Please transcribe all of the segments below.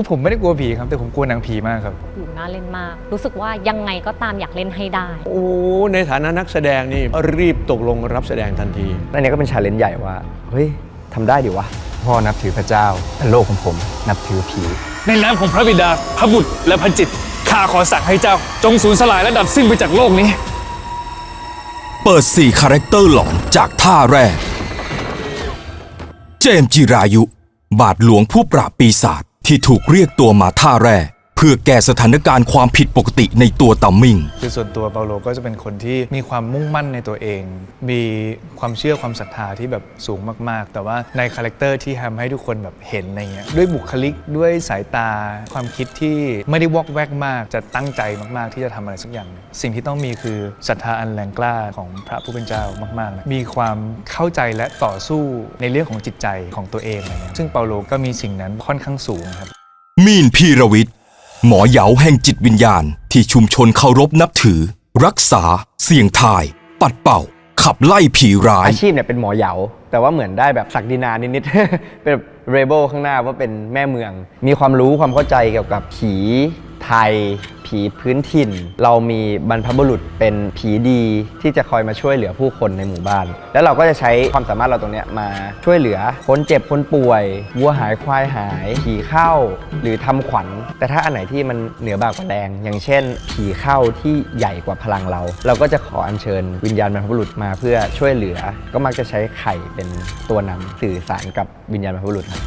คือผมไม่ได้กลัวผีครับ แต่ผมกลัวหนังผีมากครับอยู่น่าเล่นมาก รู้สึกว่ายังไงก็ตามอยากเล่นให้ได้ โอ้ในฐานะนักแสดงนี่รีบตกลงรับแสดงทันทีอันนี้ก็เป็นชาเลนจ์ใหญ่ว่า เฮ้ยทำได้ดิวะ พ่อนับถือพระเจ้าแต่โลกของผมนับถือผี ในน้ำของพระบิดา พระบุตร และพระจิตรข้าขอสั่งให้เจ้า จงสูญสลายและดับสิ้นไปจากโลกนี้ เปิด 4 คาแรคเตอร์หลอนจากท่าแรก เจมส์จิรายุ บาทหลวงผู้ปราบปีศาจ ที่ถูกเรียกตัวมาท่าแรก พื่อแก้สถานการณ์ความผิดปกติในตัวตัมมิง คือส่วนตัวเปาโลก็จะเป็นคนที่มีความมุ่งมั่นในตัวเอง มีความเชื่อความศรัทธาที่แบบสูงมาก ๆ แต่ว่าในคาแรคเตอร์ที่ทำให้ทุกคนแบบเห็นอะไรเงี้ยด้วยบุคลิกด้วยสายตา ความคิดที่ไม่ได้วอกแวกมาก จะตั้งใจมาก ๆ ที่จะทำอะไรสักอย่างหนึ่งสิ่งที่ต้องมีคือศรัทธาอันแรงกล้าของพระผู้เป็นเจ้ามากๆนะมีความเข้าใจและต่อสู้ในเรื่องของจิตใจของตัวเองอะไรเงี้ยซึ่งเปาโลก็มีสิ่งนั้นค่อนข้างสูงครับมีนพีรวิทย์ หมอเหยาแห่งจิตวิญญาณที่ชุมชนเคารพนับถือ รักษา เสี่ยงทาย ปัดเป่า ขับไล่ผีร้าย อาชีพเนี่ยเป็นหมอเหยา แต่ว่าเหมือนได้แบบศักดินานิดๆ เป็นเรเบลข้างหน้าว่าเป็นแม่เมือง มีความรู้ความเข้าใจเกี่ยวกับผี ไทย ผีพื้นถิ่น เรามีบรรพบุรุษเป็นผีดีที่จะคอยมาช่วยเหลือผู้คนในหมู่บ้าน แล้วเราก็จะใช้ความสามารถเราตรงนี้มาช่วยเหลือคนเจ็บคนป่วยวัวหายควายหาย ผีเข้า หรือทำขวัญ แต่ถ้าอันไหนที่มันเหนือบากกว่าแรง อย่างเช่น ผีเข้าที่ใหญ่กว่าพลังเรา เราก็จะขออัญเชิญวิญญาณบรรพบุรุษมาเพื่อช่วยเหลือ ก็มักจะใช้ไข่เป็นตัวนำสื่อสารกับวิญญาณบรรพบุรุษครับ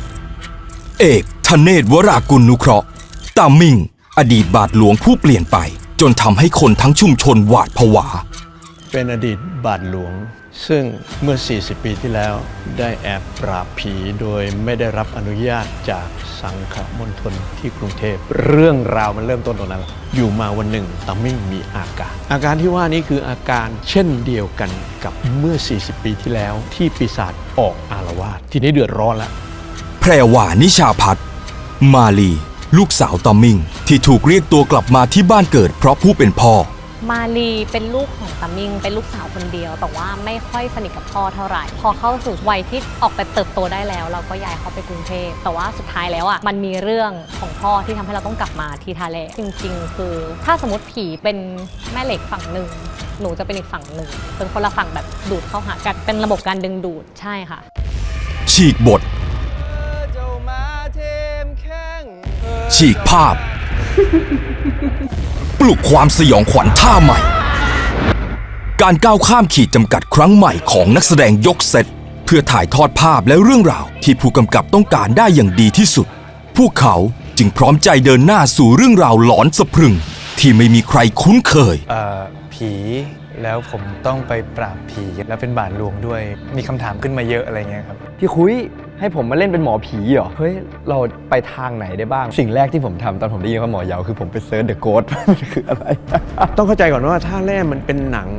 เอกธเนศวรากุลนุเคราะห์ตามมิง อดีตบาทหลวงผู้เปลี่ยนไป จนทำให้คนทั้งชุมชนหวาดผวา เป็นอดีตบาทหลวง ซึ่งเมื่อ 40 ปีที่แล้วได้แอบปราบผีโดยไม่ได้รับอนุญาตจากสังฆมณฑลที่กรุงเทพ เรื่องราวมันเริ่มต้นตรงนั้นแหละอยู่มาวันหนึ่งตัมมิ่งมีอาการ อาการที่ว่านี้คืออาการเช่นเดียวกันกับเมื่อ 40 ปีที่แล้วที่ปีศาจออกอารวาสทีนี้เดือดร้อนแล้วแพรวานิชาพัฒน์มาลี ลูกสาวตอมมิง ที่ถูกเรียกตัวกลับมาที่บ้านเกิด เพราะผู้เป็นพ่อ มาลีเป็นลูกของตามิง เป็นลูกสาวคนเดียว แต่ว่าไม่ค่อยสนิทกับพ่อเท่าไหร่ พอเข้าสู่วัยที่ออกไปเติบโตได้แล้ว เราก็ย้ายเขาไปกรุงเทพแต่ว่าสุดท้ายแล้วอะมันมีเรื่องของพ่อที่ทำให้เราต้องกลับมาที่ทาเลจริง ๆ คือ ถ้าสมมติผีเป็นแม่เหล็กฝั่งหนึ่งหนูจะเป็นอีกฝั่งหนึ่งเป็นคนละฝั่งแบบดูดเข้าหากันเป็นระบบการดึงดูดใช่ค่ะ ฉีกบท ฉีกภาพ ปลุกความสยองขวัญท่าใหม่ การก้าวข้ามขีดจำกัดครั้งใหม่ของนักแสดงยกเซตเพื่อถ่ายทอดภาพและเรื่องราวที่ผู้กำกับต้องการได้อย่างดีที่สุด พวกเขาจึงพร้อมใจเดินหน้าสู่เรื่องราวหลอนสะพรึง ที่ไม่มีใครคุ้นเคย เอ่อผี แล้วผมต้องไปปราบผีแล้วเป็นบาทหลวงด้วย มีคำถามขึ้นมาเยอะอะไรเงี้ยครับ พี่คุยให้ผมมาเล่นเป็นหมอผีเหรอ เฮ้ย เราไปทางไหนได้บ้าง สิ่งแรกที่ผมทำตอนผมได้ยินว่าหมอเหยาคือผมไปเซิร์ชเดอะโกดมันคืออะไร ต้องเข้าใจก่อนว่าท่าแร่มันเป็นหนัง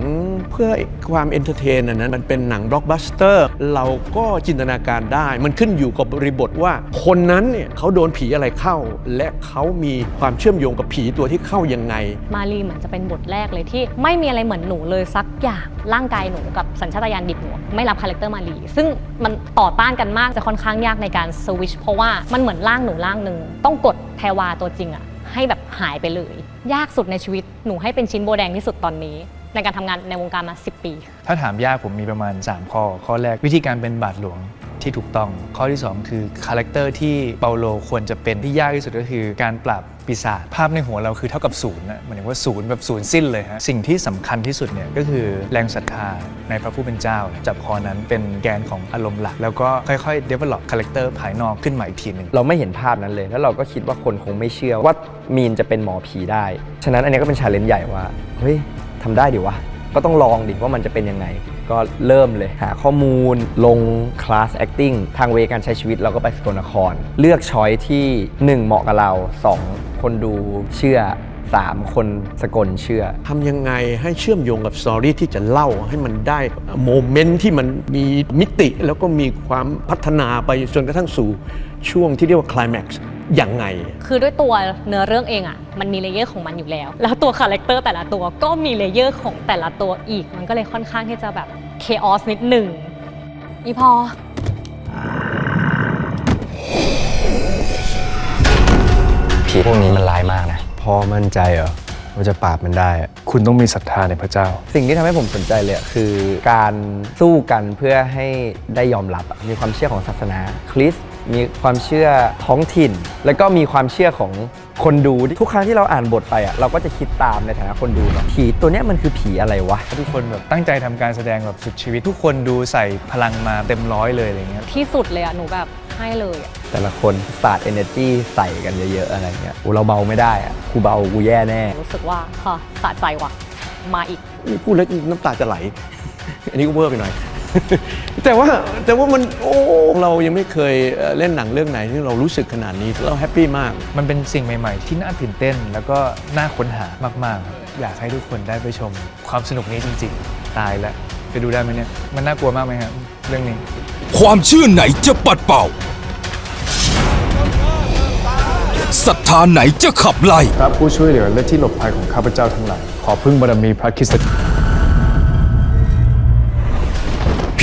เพื่อความเอนเตอร์เทนนะนมันเป็นหนังบล็อกบัสเตอร์ เราก็จินตนาการได้ มันขึ้นอยู่กับบริบทว่า คนนั้นเนี่ยเขาโดนผีอะไรเข้า และเขามีความเชื่อมโยงกับผีตัวที่เข้ายังไง มารีเหมือนจะเป็นบทแรกเลยที่ ไม่มีอะไรเหมือนหนูเลยสักอย่างร่างกายหนูกับสัญชาตญาณดิบหนูไม่รับคาแรคเตอร์มารีซึ่งมันต่อต้านกันมากจะค่อนข้างยากในการสวิชเพราะว่ามันเหมือนร่างหนูร่างหนึ่งต้องกดแพรวาตัวจริงอะให้แบบหายไปเลย ยากสุดในชีวิตหนูให้เป็นชิ้นโบแดงที่สุดตอนนี้ ในการทำงานในวงการมา 10 ปี ถ้าถามยากผมมีประมาณ 3 ข้อ ข้อแรกวิธีการเป็นบาทหลวงที่ถูกต้อง ข้อที่ 2 คือคาแรคเตอร์ที่เปาโลควรจะเป็นที่ยากที่สุดก็คือการปราบปีศาจภาพในหัวเราคือเท่ากับศูนย์นะหมายถึงว่าศูนย์แบบศูนย์สิ้นเลยฮะสิ่งที่สำคัญที่สุดเนี่ยก็คือแรงศรัทธาในพระผู้เป็นเจ้า จับคอนั้นเป็นแกนของอารมณ์หลัก แล้วก็ค่อยๆ develop คาแรคเตอร์ภายนอกขึ้นมาอีกทีหนึ่ง เราไม่เห็นภาพนั้นเลย แล้วเราก็คิดว่าคนคงไม่เชื่อว่ามีนจะเป็นหมอผีได้ ฉะนั้นอันนี้ก็เป็นชาเลนจ์ใหญ่ว่า เฮ้ย ทำได้ดิวะ ก็ต้องลองดิว่ามันจะเป็นยังไง ก็เริ่มเลยหาข้อมูลลงคลาส acting ทางเวการใช้ชีวิตเราก็ไปสกลนคร เลือกช้อยที่ 1 เหมาะกับเรา 2 คนดูเชื่อ 3 คนสกลเชื่อ ทำยังไงให้เชื่อมโยงกับสตอรี่ที่จะเล่าให้มันได้โมเมนต์ที่มันมีมิติ แล้วก็มีความพัฒนาไปจนกระทั่งสู่ช่วงที่เรียกว่าคลายแม็กซ์อย่างไง คือด้วยตัวเนื้อเรื่องเองอะ่ะมันมีเลเยอร์ของมันอยู่แล้ว แล้วตัวคาแรคเตอร์แต่ละตัวก็มีเลเยอร์ของแต่ละตัวอีก มันก็เลยค่อนข้างที่จะแบบเคออสนิดหนึ่งอีพอ ผีพวกนี้มันร้ายมากนะ พอมั่นใจเหรอว่าจะปราบมันได้อะคุณต้องมีศรัทธาในพระเจ้า สิ่งที่ทำให้ผมสนใจเลยอะคือการสู้กันเพื่อให้ได้ยอมรับอะมีความเชื่อของศาสนาคริสต์ มีความเชื่อท้องถิ่น แล้วก็มีความเชื่อของคนดูทุกครั้งที่เราอ่านบทไปอะเราก็จะคิดตามในฐานะคนดูเนาะผีตัวเนี้ยมันคือผีอะไรวะ ทุกคนแบบตั้งใจทำการแสดงแบบสุดชีวิต ทุกคนดูใส่พลังมาเต็มร้อยเลยอะไรเงี้ยที่สุดเลยอะหนูแบบให้เลยอะแต่ละคนสาด energy ใส่กันเยอะๆอะไรเงี้ยโอ้เราเบาไม่ได้อะกูเบากูแย่แน่ รู้สึกว่าค่ะสะใจว่ะ มาอีก นี่พูดแล้วน้ำตาจะไหล อันนี้ก็เวอร์ไปหน่อย แต่ว่าแต่ว่ามันโอ้เรายังไม่เคยเอ่อเล่นหนังเรื่องไหนที่เรารู้สึกขนาดนี้เราแฮปปี้มาก มันเป็นสิ่งใหม่ ๆ ที่น่าตื่นเต้น แล้วก็น่าค้นหามากๆครับอยากให้ทุกคนได้ไปชม ความสนุกนี้จริง ๆ ตายแล้วไปดูได้ไหมเนี่ยมันน่ากลัวมากไหมครับเรื่องนี้ ความเชื่อไหนจะปัดเป่าศรัทธาไหนจะขับไล่พระผู้ช่วยเหลือและที่หลบภัยของข้าพเจ้าทั้งหลายขอพึ่งบารมีพระคริสต์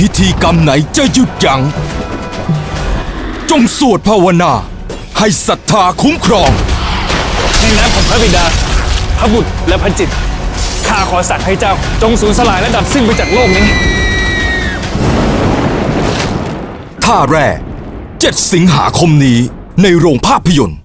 พิธีกรรมไหนจะหยุดยัง้งจงสวดภาวนา ให้ศรัทธาคุ้มครอง ในน้ำของพระบิดา พระบุตรและพระจิตรข้าขอสั่งให้เจ้าจงสูญสลายและดับสิ้นไปจากโลกนี้ ท่าแร่ 7 สิงหาคมนี้ในโรงภาพยนตร์